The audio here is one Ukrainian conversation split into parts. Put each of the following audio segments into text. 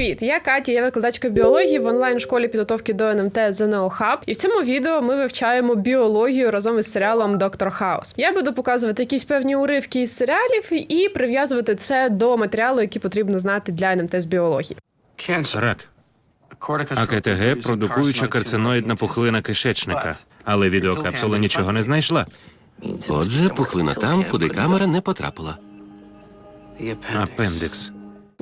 Привіт, я Катя, я викладачка біології в онлайн-школі підготовки до НМТ ЗНО Хаб. І в цьому відео ми вивчаємо біологію разом із серіалом Доктор Хаус. Я буду показувати якісь певні уривки із серіалів і прив'язувати це до матеріалу, який потрібно знати для НМТ з біології. Рак. АКТГ – продукуюча карциноїдна пухлина кишечника. Але відеокапсула нічого не знайшла. Отже, пухлина там, куди камера не потрапила. Апендикс.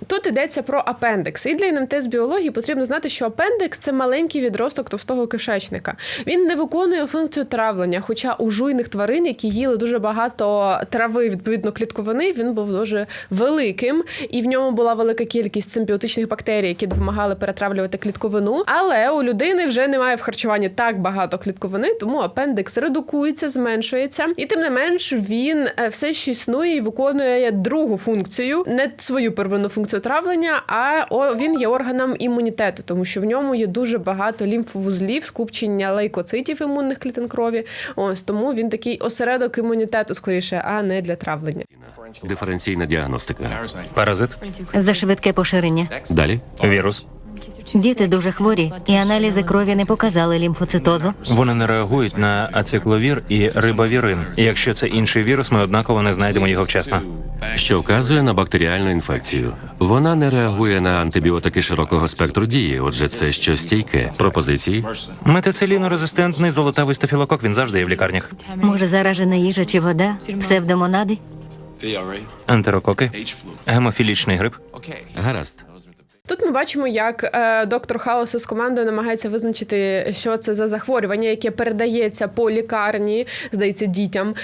Тут йдеться про апендикс. І для НМТ з біології потрібно знати, що апендикс це маленький відросток товстого кишечника. Він не виконує функцію травлення. Хоча у жуйних тварин, які їли дуже багато трави, відповідно клітковини, він був дуже великим, і в ньому була велика кількість симбіотичних бактерій, які допомагали перетравлювати клітковину. Але у людини вже немає в харчуванні так багато клітковини, тому апендикс редукується, зменшується, і тим не менш він е, все ще існує і виконує другу функцію, не свою первинну функцію травлення, а о, він є органом імунітету, тому що в ньому є дуже багато лімфовузлів, скупчення лейкоцитів імунних клітин крові. Ось тому він такий осередок імунітету, скоріше, а не для травлення. Диференційна діагностика. Паразит, За швидке поширення. Далі. вірус. Діти дуже хворі, і аналізи крові не показали лімфоцитозу. Вони не реагують на ацикловір і рибавірин. Якщо це інший вірус, ми однаково не знайдемо його вчасно. Що вказує на бактеріальну інфекцію. Вона не реагує на антибіотики широкого спектру дії. Отже, це щось стійке. Пропозиції. Метицилінорезистентний золотавий стафілокок, він завжди є в лікарнях. Може, заражена їжа чи вода, псевдомонади? Ентерококи, гемофілічний грип. Гаразд. Тут ми бачимо, як е, доктор Хаус із командою намагається визначити, що це за захворювання, яке передається по лікарні, здається, дітям.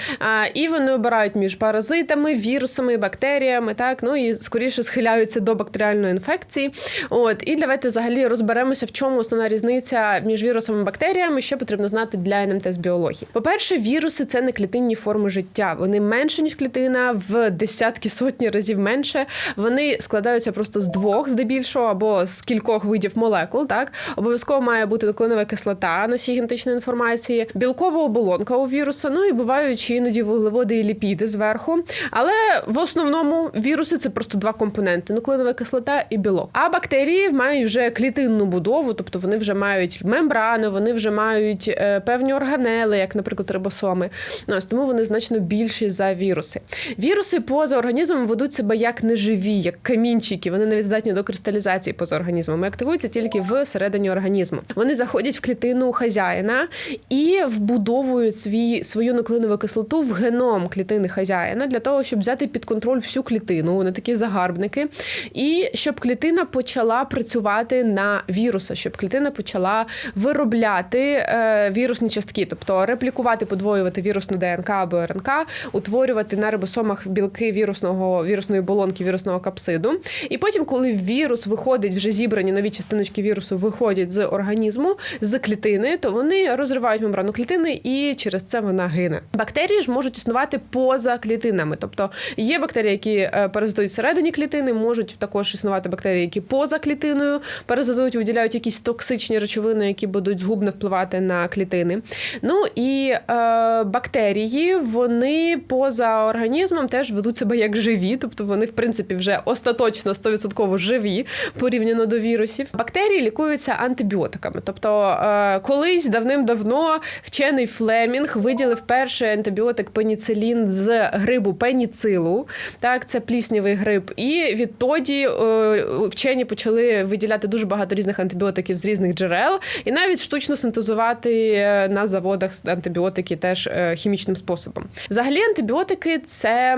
І вони обирають між паразитами, вірусами, бактеріями, так ну і скоріше схиляються до бактеріальної інфекції. От і давайте взагалі розберемося, в чому основна різниця між вірусами і бактеріями, що потрібно знати для НМТ з біології. По-перше, віруси це не клітинні форми життя. Вони менше ніж клітина, в десятки сотні разів менше. Вони складаються просто з двох, здебільшого, або з кількох видів молекул. Так обов'язково має бути доклинова кислота, носій генетичної інформації, білкова оболонка у віруса. Ну і бувають іноді вуглеводи і ліпіди зверху. Але в основному віруси це просто два компоненти: нуклеїнова кислота і білок. А бактерії мають вже клітинну будову, тобто вони вже мають мембрану, вони вже мають е, певні органели, як, наприклад, рибосоми. Ну, ось тому вони значно більші за віруси. Віруси поза організмом ведуть себе як неживі, як камінчики. Вони навіть здатні до кристалізації поза організмом. і Активуються тільки всередині організму. Вони заходять в клітину хазяїна і вбудовують свій свою нуклеинову кислоту в геном клітини хазяїна для того, щоб взяти під контроль всю клітину. Вони такі загарбники, і щоб клітина почала працювати на віруса, щоб клітина почала виробляти е, вірусні частки, тобто реплікувати, подвоювати вірусну ДНК або РНК, утворювати на рибосомах білки вірусного вірусної болонки, вірусного капсиду. І потім, коли вірус виходить, вже зібрані нові частиночки вірусу виходять з організму, з клітини, то вони розривають мембрану клітини, і через це вона гине. Бактерії ж можуть існувати поза клітинами, тобто є бактерії, які е, паразитують всередині клітини, можуть також існувати бактерії, які поза клітиною паразитують, виділяють якісь токсичні речовини, які будуть згубно впливати на клітини. Ну і е, бактерії, вони поза організмом теж ведуть себе як живі, тобто вони, в принципі, вже остаточно 100% живі порівняно до вірусів. Бактерії лікуються антибіотиками. Тобто, е, колись давним-давно вчений Флемінг виділив перший антибіотик пеніцилін з грибу пеніцилу. Так, це пліснявий гриб. І відтоді е, вчені почали виділяти дуже багато різних антибіотиків з різних джерел, і навіть штучно синтезувати е, на заводах антибіотики теж хімічним способом. Взагалі, антибіотики це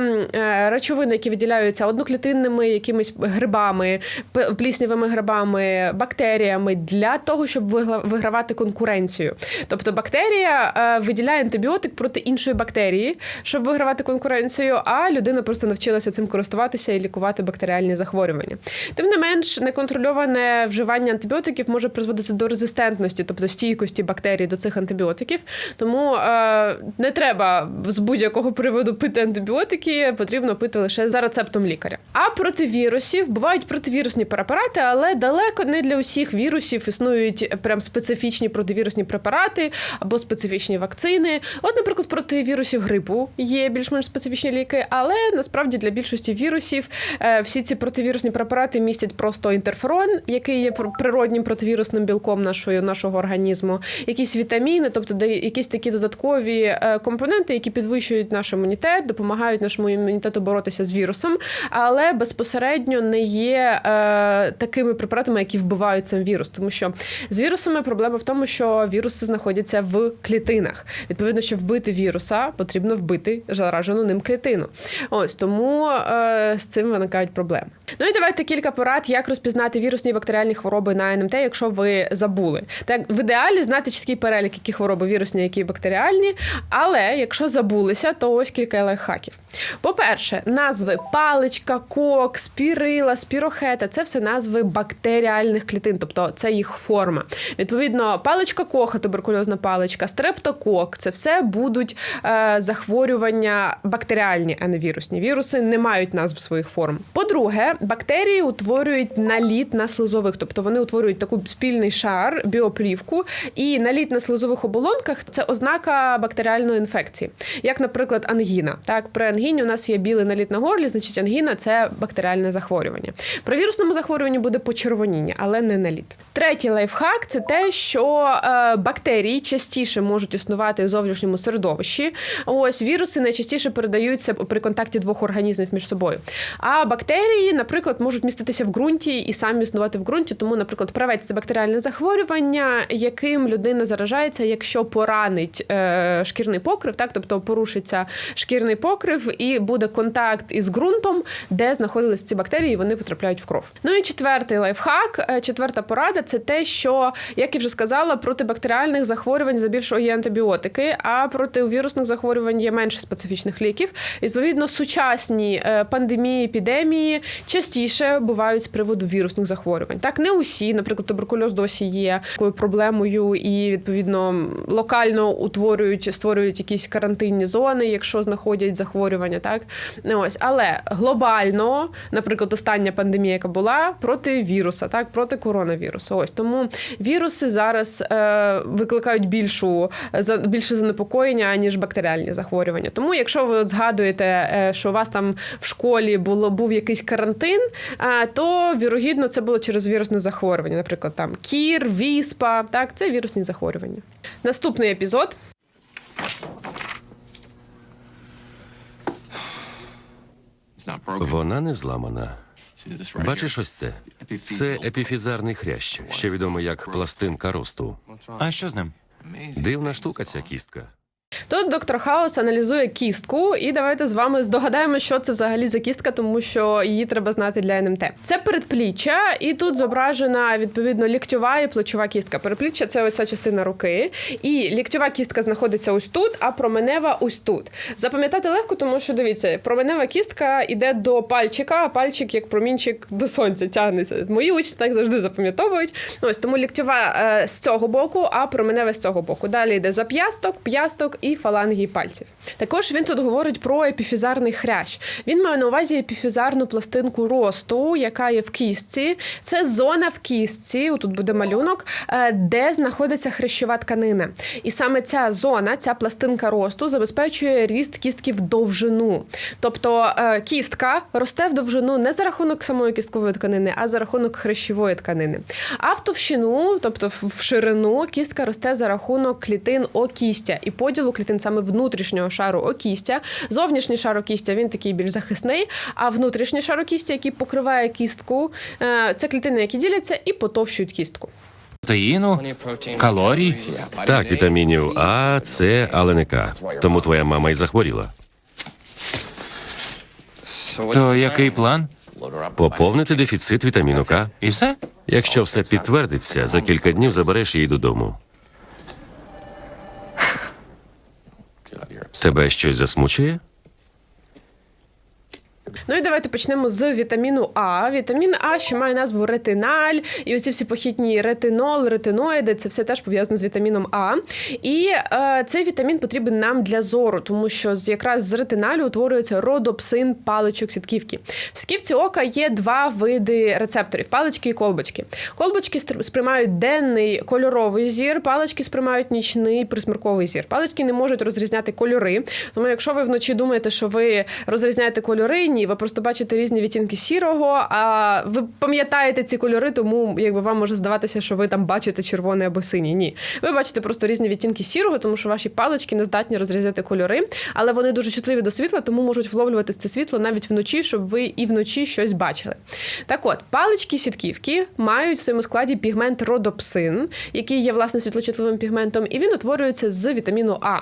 речовини, які виділяються одноклітинними якимись грибами, пліснявими грибами, бактеріями для того, щоб вигравати конкуренцію. Тобто бактерія е, виділяє антибіотик проти іншої бактерії, щоб вигравати конкуренцію, а людина просто навчилася цим користуватися і лікувати бактеріальні захворювання. Тим не менш, неконтрольоване вживання антибіотиків може призводити до резистентності, тобто стійкості бактерій до цих антибіотиків. Тому е, не треба з будь-якого приводу пити антибіотики, потрібно пити лише за рецептом лікаря. А проти вірусів бувають противірусні паразити. Препарати, але далеко не для усіх вірусів існують прям специфічні противірусні препарати або специфічні вакцини. От, наприклад, проти вірусів грипу є більш-менш специфічні ліки, але насправді для більшості вірусів е, всі ці противірусні препарати містять просто інтерферон, який є пр- природнім противірусним білком нашої, нашого організму, якісь вітаміни, тобто якісь такі додаткові е, компоненти, які підвищують наш імунітет, допомагають нашому імунітету боротися з вірусом, але безпосередньо не є е, такими препаратами, які вбивають сам вірус. Тому що з вірусами проблема в тому, що віруси знаходяться в клітинах. Відповідно, що вбити віруса потрібно вбити заражену ним клітину. Ось тому е, з цим виникають проблеми. Ну і давайте кілька порад, як розпізнати вірусні і бактеріальні хвороби на НМТ, якщо ви забули. Так в ідеалі знати чіткий перелік, які хвороби вірусні, які бактеріальні. Але якщо забулися, то ось кілька лайфхаків. По-перше, назви паличка, кок, спірила, спірохета це все назви бактеріальних клітин, тобто це їх форма. Відповідно, паличка коха, туберкульозна паличка, стрептокок це все будуть е, захворювання бактеріальні, а не вірусні. Віруси не мають назв своїх форм. По-друге, бактерії утворюють наліт на слизових, тобто вони утворюють таку спільний шар, біоплівку, і наліт на слизових оболонках це ознака бактеріальної інфекції, як, наприклад, ангіна. Так, при ангіні у нас є білий наліт на горлі, значить ангіна це бактеріальне захворювання. При вірусному захворюванні буде почервоніння, але не наліт. Третій лайфхак це те, що е, бактерії частіше можуть існувати в зовнішньому середовищі. Ось віруси найчастіше передаються при контакті двох організмів між собою. А бактерії, наприклад, можуть міститися в ґрунті і самі існувати в ґрунті. Тому, наприклад, правець це бактеріальне захворювання, яким людина заражається, якщо поранить е, шкірний покрив, так тобто порушиться шкірний покрив і буде контакт із ґрунтом, де знаходились ці бактерії, і вони потрапляють в кров. Ну і четвертий лайфхак, е, четверта порада це те, що, як я вже сказала, проти бактеріальних захворювань здебільшого є антибіотики, а проти вірусних захворювань є менше специфічних ліків. Відповідно, сучасні е, пандемії, епідемії частіше бувають з приводу вірусних захворювань. Так, не усі, наприклад, туберкульоз досі є такою проблемою, і відповідно локально утворюють, створюють якісь карантинні зони, якщо знаходять захворювання. Так ось, але глобально, наприклад, остання пандемія, яка була проти віруса, так проти коронавірусу. Ось тому віруси зараз е, викликають більшу за більше занепокоєння ніж бактеріальні захворювання. Тому, якщо ви згадуєте, е, що у вас там в школі було був якийсь карантин, е, то вірогідно це було через вірусне захворювання, наприклад, там кір, віспа, так це вірусні захворювання. Наступний епізод. Вона не зламана. Бачиш ось це? Це епіфізарний хрящ, ще відомий як пластинка росту. А що з ним? Дивна штука ця кістка. Тут доктор Хаус аналізує кістку, і давайте з вами здогадаємо, що це взагалі за кістка, тому що її треба знати для НМТ. Це передпліччя, і тут зображена відповідно ліктьова і плечова кістка. Передпліччя це оця частина руки, і ліктьова кістка знаходиться ось тут, а променева ось тут. Запам'ятати легко, тому що дивіться, променева кістка йде до пальчика, а пальчик як промінчик до сонця тягнеться. Мої учні так завжди запам'ятовують. Ось тому ліктьова е, з цього боку, а променева з цього боку. Далі йде зап'ясток, п'ясток і фаланги пальців. Також він тут говорить про епіфізарний хрящ. Він має на увазі епіфізарну пластинку росту, яка є в кістці. Це зона в кістці, тут буде малюнок, е, де знаходиться хрящова тканина. І саме ця зона, ця пластинка росту, забезпечує ріст кістки в довжину. Тобто е, кістка росте в довжину не за рахунок самої кісткової тканини, а за рахунок хрящової тканини. А в товщину, тобто в ширину, кістка росте за рахунок клітин окістя і поділу клітин саме внутрішнього шару окістя. Зовнішній шар окістя він такий більш захисний, а внутрішній шар окістя, який покриває кістку, е, це клітини, які діляться і потовщують кістку. Протеїну, калорій. Так, вітамінів А, С, але не К. Тому твоя мама і захворіла. То який план? Поповнити дефіцит вітаміну К. І все? Якщо все підтвердиться, за кілька днів забереш її додому. Тебе щось засмучує? Ну і давайте почнемо з вітаміну А. Вітамін А ще має назву ретиналь, і оці всі похідні ретинол, ретиноїди це все теж пов'язано з вітаміном А. І е, цей вітамін потрібен нам для зору, тому що якраз з ретиналю утворюється родопсин паличок сітківки. В сітківці ока є два види рецепторів: палички і колбочки. Колбочки сприймають денний кольоровий зір, палички сприймають нічний присмерковий зір. Палички не можуть розрізняти кольори. Тому, якщо ви вночі думаєте, що ви розрізняєте кольори, ні, ви просто бачите різні відтінки сірого. А ви пам'ятаєте ці кольори, тому якби вам може здаватися, що ви там бачите червоний або синій. Ні, ви бачите просто різні відтінки сірого, тому що ваші палички не здатні розрізняти кольори, але вони дуже чутливі до світла, тому можуть вловлювати це світло навіть вночі, щоб ви і вночі щось бачили. Так от, палички сітківки мають в своєму складі пігмент родопсин, який є власне світлочутливим пігментом, і він утворюється з вітаміну А.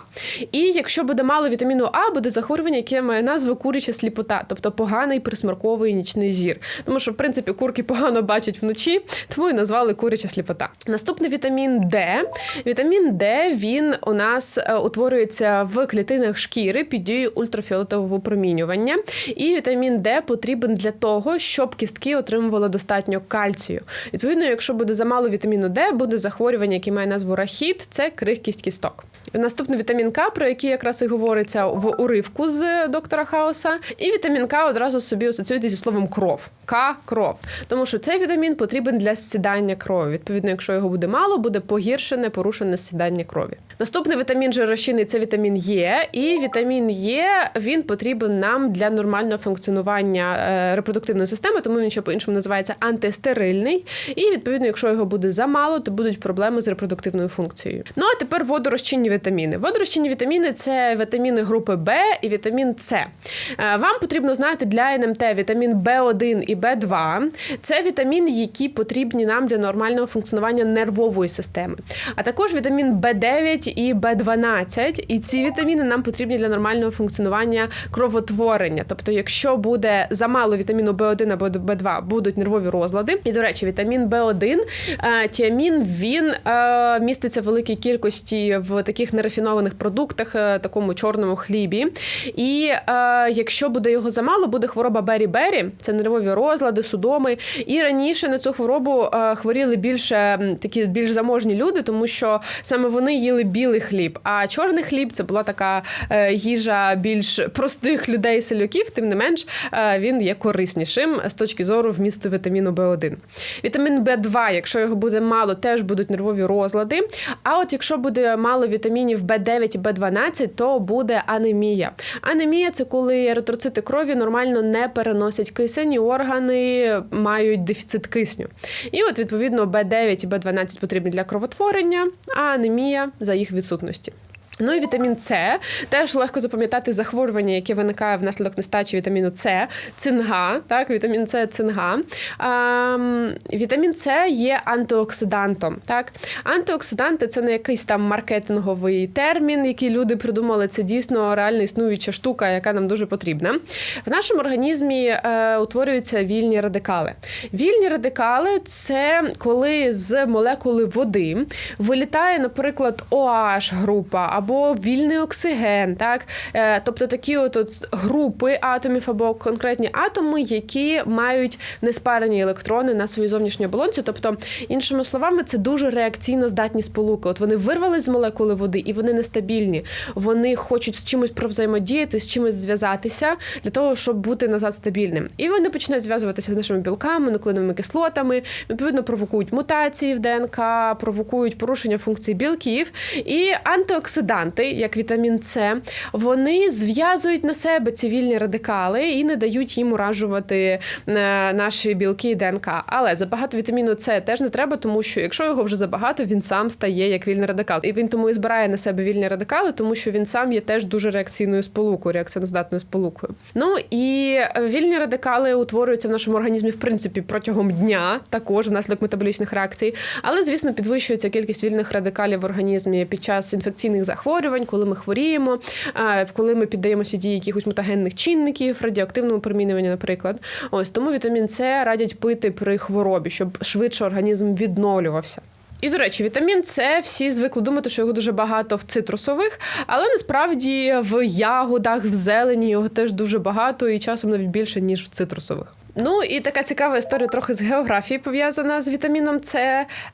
І якщо буде мало вітаміну А, буде захворювання, яке має назву куряча сліпота, тобто поганий присмарковий нічний зір. Тому що, в принципі, курки погано бачать вночі, тому і назвали куряча сліпота. Наступний вітамін Д. Вітамін Д він у нас е, утворюється в клітинах шкіри під дією ультрафіолетового випромінювання. І вітамін Д потрібен для того, щоб кістки отримували достатньо кальцію. Відповідно, якщо буде замало вітаміну Д, буде захворювання, яке має назву рахіт, це крихкість кісток. Наступний вітамін К, про який якраз і говориться в уривку з доктора Хауса. І вітамін К одразу собі асоціюється зі словом кров. К кров. Тому що цей вітамін потрібен для сідання крові. Відповідно, якщо його буде мало, буде погіршене, порушене сідання крові. Наступний вітамін жирощинний – це вітамін Е. І вітамін Е він потрібен нам для нормального функціонування е, репродуктивної системи, тому він ще по-іншому називається антистерильний. І відповідно, якщо його буде замало, то будуть проблеми з репродуктивною функцією. Ну а тепер водорозчинні вітаміни. Водорозчинні вітаміни це вітаміни групи Б і вітамін С. Е, Вам потрібно знати для НМТ вітамін В1 і В2. Це вітаміни, які потрібні нам для нормального функціонування нервової системи. А також вітамін В9 і В12. І ці вітаміни нам потрібні для нормального функціонування кровотворення. Тобто, якщо буде замало вітаміну В1 або В2, будуть нервові розлади. І, до речі, вітамін В1, е, тіамін, він е, міститься в великій кількості в таких нерафінованих продуктах, е, такому чорному хлібі. І е, якщо буде його замало, буде хвороба бері-бері, це нервові розлади, судоми. І раніше на цю хворобу е, хворіли більше такі більш заможні люди, тому що саме вони їли білий хліб. А чорний хліб це була така е, їжа більш простих людей селюків, тим не менш він є кориснішим з точки зору вмісту вітаміну В1. Вітамін В2, якщо його буде мало, теж будуть нервові розлади. А от якщо буде мало вітамінів В9 і В12, то буде анемія. Анемія це коли еритроцити крові нормально не переносять кисень, і органи мають дефіцит кисню. І от відповідно В9 і В12 потрібні для кровотворення, а анемія за їх відсутності. Ну і вітамін С теж легко запам'ятати захворювання, яке виникає внаслідок нестачі вітаміну С, цинга. Так, вітамін С цинга. А, вітамін С є антиоксидантом. Так, антиоксиданти це не якийсь там маркетинговий термін, який люди придумали. Це дійсно реально існуюча штука, яка нам дуже потрібна. В нашому організмі е, утворюються вільні радикали. Вільні радикали це коли з молекули води вилітає, наприклад, OH група або вільний оксиген, так Е, тобто такі от, групи атомів або конкретні атоми, які мають неспарені електрони на своїй зовнішній оболонці. Тобто, іншими словами, це дуже реакційно здатні сполуки. От вони вирвали з молекули води, і вони нестабільні. Вони хочуть з чимось провзаємодіяти, з чимось зв'язатися для того, щоб бути назад стабільним. І вони починають зв'язуватися з нашими білками, нуклеїновими кислотами, відповідно провокують мутації в ДНК, провокують порушення функцій білків. І антиоксиданти, як вітамін С, вони зв'язують на себе ці вільні радикали і не дають їм уражувати е, наші білки і ДНК. Але забагато вітаміну С теж не треба, тому що якщо його вже забагато, він сам стає як вільний радикал. І він тому і збирає на себе вільні радикали, тому що він сам є теж дуже реакційною сполукою, реакціоноздатною сполукою. Ну і вільні радикали утворюються в нашому організмі в принципі протягом дня, також внаслідок метаболічних реакцій. Але звісно, підвищується кількість вільних радикалів в організмі під час інфекційних захворювань, коли ми хворіємо, коли ми піддаємося дії якихось мутагенних чинників, радіоактивному промінюванню, наприклад. Ось тому вітамін С радять пити при хворобі, щоб швидше організм відновлювався. І до речі, вітамін С всі звикли думати, що його дуже багато в цитрусових, але насправді в ягодах, в зелені його теж дуже багато і часом навіть більше ніж в цитрусових. Ну і така цікава історія трохи з географії пов'язана з вітаміном С.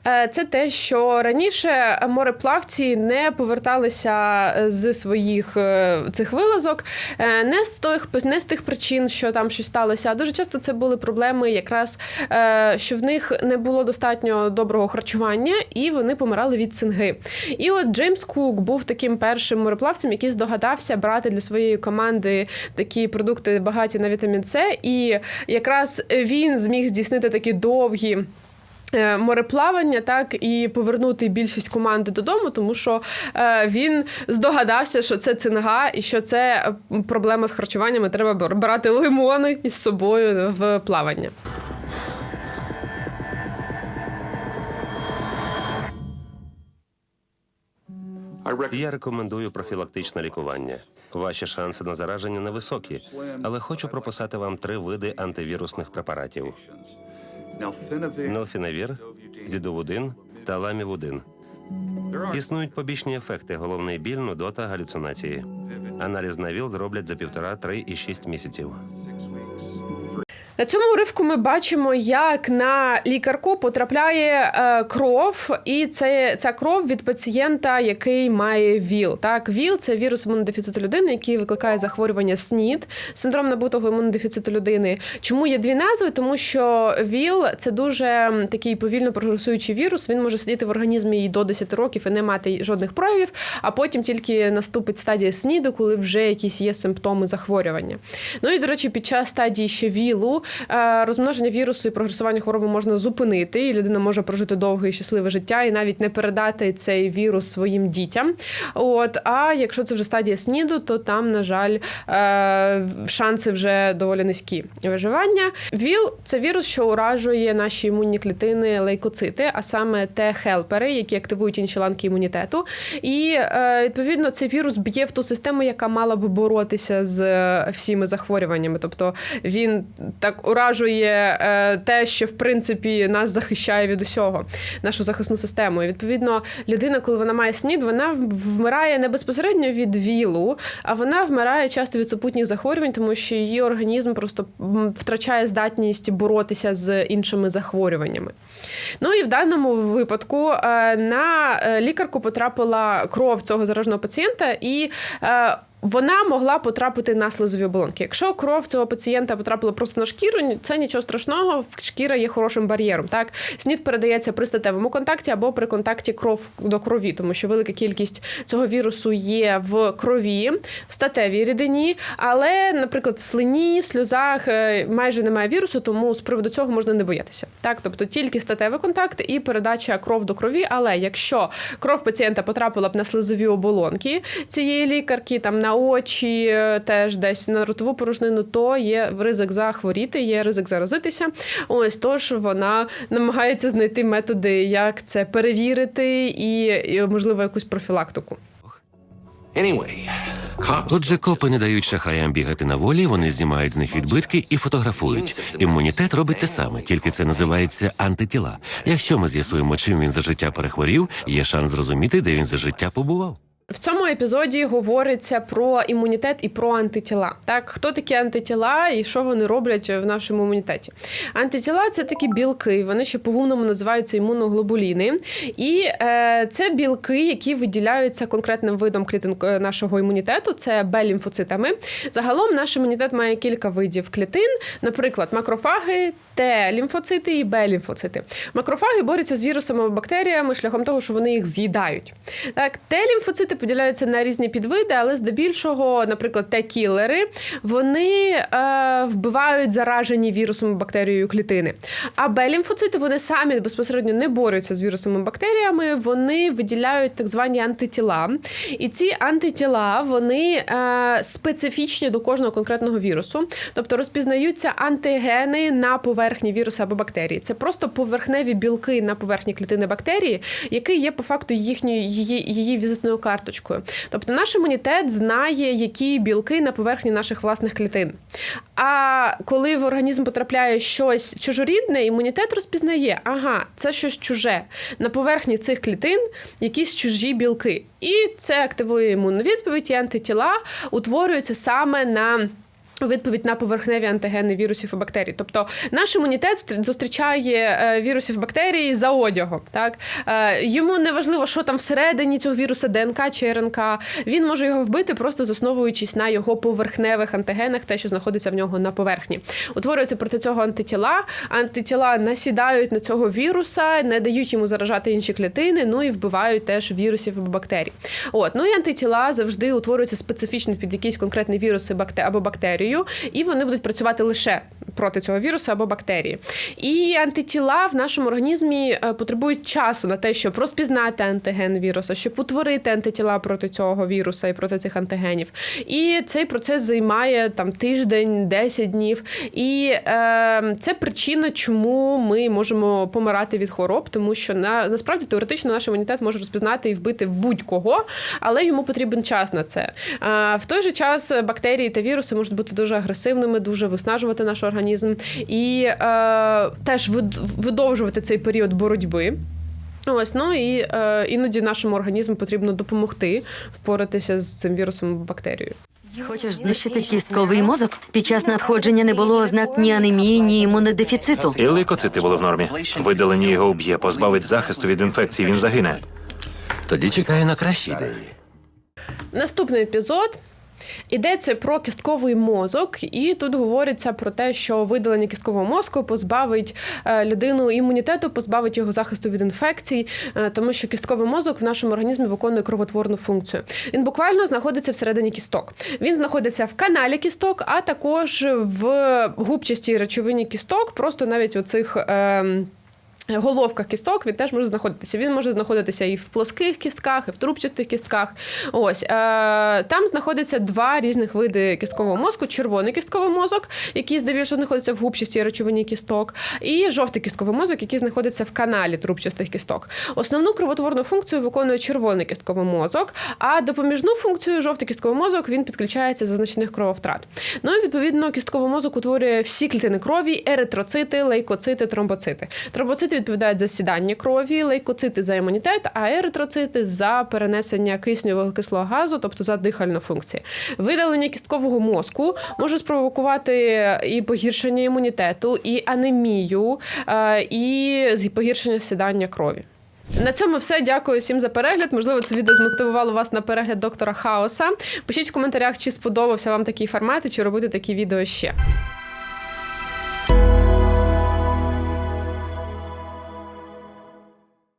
Е, Це те, що раніше мореплавці не поверталися з своїх е, цих вилазок, е, не з тих не з тих причин, що там щось сталося. А дуже часто це були проблеми, якраз е, що в них не було достатньо доброго харчування, і вони помирали від цинги. І от Джеймс Кук був таким першим мореплавцем, який здогадався брати для своєї команди такі продукти багаті на вітамін С. І якраз він зміг здійснити такі довгі. е, Мореплавання, так і повернути більшість команди додому, тому що е, він здогадався, що це цинга і що це проблема з харчуванням. Треба брати лимони із собою в плавання. Я рекомендую профілактичне лікування. Ваші шанси на зараження невисокі, але хочу прописати вам три види антивірусних препаратів: Нелфінавір, зідовудин та ламівудин. Існують побічні ефекти: головний біль, нудота, галюцинації. Аналіз на ВІЛ зроблять за півтора, три і шість місяців. На цьому уривку ми бачимо, як на лікарку потрапляє е, кров, і це ця кров від пацієнта, який має ВІЛ. Так, ВІЛ це вірус імунодефіциту людини, який викликає захворювання СНІД, синдром набутого імунодефіциту людини. Чому є дві назви? Тому що ВІЛ це дуже такий повільно прогресуючий вірус. Він може сидіти в організмі і до 10 років і не мати жодних проявів, а потім тільки наступить стадія СНІДу, коли вже якісь є симптоми захворювання. Ну і до речі, під час стадії ще ВІЛу розмноження вірусу і прогресування хвороби можна зупинити, і людина може прожити довге і щасливе життя і навіть не передати цей вірус своїм дітям. От а якщо це вже стадія СНІДу, то там, на жаль, е, шанси вже доволі низькі виживання. ВІЛ це вірус, що уражує наші імунні клітини лейкоцити, а саме Т-хелпери, які активують інші ланки імунітету. І е, відповідно цей вірус б'є в ту систему, яка мала б боротися з е, всіми захворюваннями. Тобто він так уражує е, те, що в принципі нас захищає від усього, нашу захисну систему. І відповідно, людина, коли вона має СНІД, вона вмирає не безпосередньо від ВІЛу, а вона вмирає часто від супутніх захворювань, тому що її організм просто втрачає здатність боротися з іншими захворюваннями. Ну і в даному випадку е, на е, лікарку потрапила кров цього зараженого пацієнта і. Вона могла потрапити на слизові оболонки. Якщо кров цього пацієнта потрапила просто на шкіру, це нічого страшного. Шкіра є хорошим бар'єром. Так снід передається при статевому контакті або при контакті кров до крові, тому що велика кількість цього вірусу є в крові, в статевій рідині. Але, наприклад, в слині, в сльозах е, майже немає вірусу, тому з приводу цього можна не боятися. Так, тобто тільки статевий контакт і передача кров до крові. Але якщо кров пацієнта потрапила б на слизові оболонки цієї лікарки, там на очі, е, теж десь на ротову порожнину, то є ризик захворіти, є ризик заразитися. Ось тож вона намагається знайти методи, як це перевірити, і, і можливо якусь профілактику. Отже, копи не дають шахраям бігати на волі, вони знімають з них відбитки і фотографують. Імунітет робить те саме, тільки це називається антитіла. Якщо ми з'ясуємо, чим він за життя перехворів, є шанс зрозуміти, де він за життя побував. Цьому епізоді говориться про імунітет і про антитіла. Так, хто такі антитіла і що вони роблять в нашому імунітеті? Антитіла це такі білки, вони ще по-умному називаються імуноглобуліни. І е, це білки, які виділяються конкретним видом клітин е, нашого імунітету, це Б-лімфоцитами. Загалом наш імунітет має кілька видів клітин, наприклад, макрофаги, Т-лімфоцити і Б-лімфоцити. Макрофаги борються з вірусами або бактеріями шляхом того, що вони їх з'їдають. Так, Т-лімфоцити поділяються на різні підвиди, але здебільшого, наприклад, Т-кілери, вони е, вбивають заражені вірусом бактерією клітини. А Б-лімфоцити вони самі безпосередньо не борються з вірусами і бактеріями, вони виділяють так звані антитіла. І ці антитіла вони е, специфічні до кожного конкретного вірусу, тобто розпізнаються антигени на поверхні віруса або бактерії. Це просто поверхневі білки на поверхні клітини бактерії, які є по факту їхньою її, її візитною картою. Карточкою. Тобто наш імунітет знає, які білки на поверхні наших власних клітин. А коли в організм потрапляє щось чужорідне, імунітет розпізнає, ага, це щось чуже. На поверхні цих клітин якісь чужі білки. І це активує імунну відповідь, і антитіла утворюються саме на. Відповідь на поверхневі антигени вірусів і бактерій. Тобто наш імунітет стр- зустрічає е, вірусів бактерій за одягом. Так? Е, Йому не важливо, що там всередині цього віруса, ДНК чи РНК. Він може його вбити, просто засновуючись на його поверхневих антигенах, те, що знаходиться в нього на поверхні. Утворюються проти цього антитіла. Антитіла насідають на цього віруса, не дають йому заражати інші клітини, ну і вбивають теж вірусів або бактерій. От, ну і антитіла завжди утворюються специфічно під якийсь конкретний вірус або бактерію, і вони будуть працювати лише проти цього вірусу або бактерії. І антитіла в нашому організмі е, потребують часу на те, щоб розпізнати антиген віруса, щоб утворити антитіла проти цього віруса і проти цих антигенів. І цей процес займає там тиждень, 10 днів. І е, це причина, чому ми можемо помирати від хвороб, тому що на насправді теоретично наш імунітет може розпізнати і вбити будь-кого, але йому потрібен час на це. Е, в той же час бактерії та віруси можуть бути дуже агресивними, дуже виснажувати наш організм і е, теж вид- видовжувати цей період боротьби. Ось ну і е, іноді нашому організму потрібно допомогти впоратися з цим вірусом бактерією. Хочеш знищити кістковий мозок? Під час надходження не було ознак ні анемії, ні імунодефіциту. І лейкоцити були в нормі. Видалення його уб'є, позбавить захисту від інфекції, він загине. Тоді чекає на кращі ідеї. Наступний епізод. Йдеться про кістковий мозок, і тут говориться про те, що видалення кісткового мозку позбавить е, людину імунітету, позбавить його захисту від інфекцій, е, тому що кістковий мозок в нашому організмі виконує кровотворну функцію. Він буквально знаходиться всередині кісток. Він знаходиться в каналі кісток, а також в губчастій речовині кісток, просто навіть оцих. Е, Головках кісток він теж може знаходитися. Він може знаходитися і в плоских кістках, і в трубчастих кістках. Ось е, там знаходяться два різних види кісткового мозку: червоний кістковий мозок, який здебільшого знаходиться в губчастій речовині кісток, і жовтий кістковий мозок, який знаходиться в каналі трубчастих кісток. Основну кровотворну функцію виконує червоний кістковий мозок, а допоміжну функцію жовтий кістковий мозок він підключається за значних крововтрат. Ну і відповідно кістковий мозок утворює всі клітини крові, еритроцити, лейкоцити, тромбоцити. Тромбоцити відповідають за сідання крові, лейкоцити за імунітет, а еритроцити за перенесення кисню вуглекислого газу, тобто за дихальну функцію. Видалення кісткового мозку може спровокувати і погіршення імунітету, і анемію, е, і погіршення сідання крові. На цьому все. Дякую всім за перегляд. Можливо, це відео змотивувало вас на перегляд доктора Хаоса. Пишіть в коментарях, чи сподобався вам такий формат і чи робити такі відео ще.